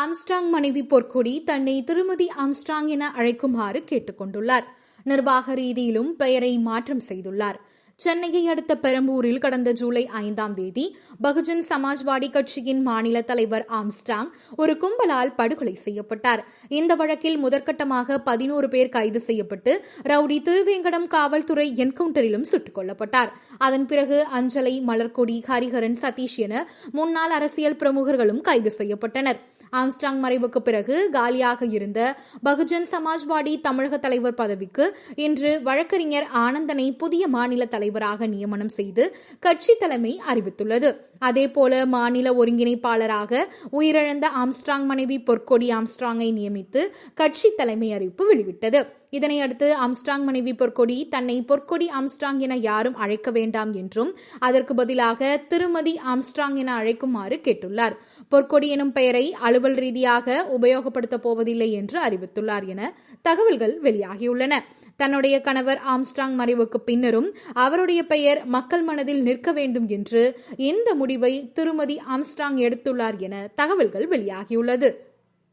Armstrong மனைவி பொற்கொடி தன்னை திருமதி ஆம்ஸ்டாங் என அழைக்குமாறு கேட்டுக்கொண்டுள்ளார். நிர்வாக ரீதியிலும் பெயரை மாற்றம் செய்துள்ளார். சென்னையை அடுத்த பெரம்பூரில் கடந்த ஜூலை ஐந்தாம் தேதி பகுஜன் சமாஜ்வாடி கட்சியின் மாநில தலைவர் ஆம்ஸ்டாங் ஒரு கும்பலால் படுகொலை செய்யப்பட்டார். இந்த வழக்கில் முதற்கட்டமாக பதினோரு பேர் கைது செய்யப்பட்டு ரவுடி திருவேங்கடம் காவல்துறை என்கவுண்டரிலும் சுட்டுக் கொல்லப்பட்டார். அதன் பிறகு அஞ்சலை மலர்கொடி ஹரிஹரன் சதீஷ் என முன்னாள் அரசியல் பிரமுகர்களும் கைது செய்யப்பட்டனா் ஆம்ஸ்டாங் மறைவுக்கு பிறகு காலியாக இருந்த பகுஜன் சமாஜ்வாடி தமிழக தலைவர் பதவிக்கு இன்று வழக்கறிஞர் ஆனந்தனை புதிய மாநில தலைவராக நியமனம் செய்து கட்சி தலைமை அறிவித்துள்ளது. அதேபோல மாநில ஒருங்கிணைப்பாளராக உயிரிழந்த ஆம்ஸ்டாங் மனைவி பொற்கொடி ஆம்ஸ்டாங்கை நியமித்து கட்சி தலைமை அறிவிப்பு வெளிவிட்டது இதனையடுத்து அம்ஸ்டாங் மனைவி பொற்கொடி தன்னை பொற்கொடி அம்ஸ்டாங் என யாரும் அழைக்க வேண்டாம் என்றும் அதற்கு பதிலாக திருமதி ஆம்ஸ்ட்ராங் என அழைக்குமாறு கேட்டுள்ளார். பொற்கொடி எனும் பெயரை அலுவல் ரீதியாக உபயோகப்படுத்தப் போவதில்லை என்று அறிவித்துள்ளார் என தகவல்கள் வெளியாகியுள்ளன. தன்னுடைய கணவர் ஆம்ஸ்டாங் மறைவுக்கு பின்னரும் அவருடைய பெயர் மக்கள் மனதில் நிற்க வேண்டும் என்று இந்த முடிவை திருமதி ஆம்ஸ்டாங் எடுத்துள்ளார் என தகவல்கள் வெளியாகியுள்ளது.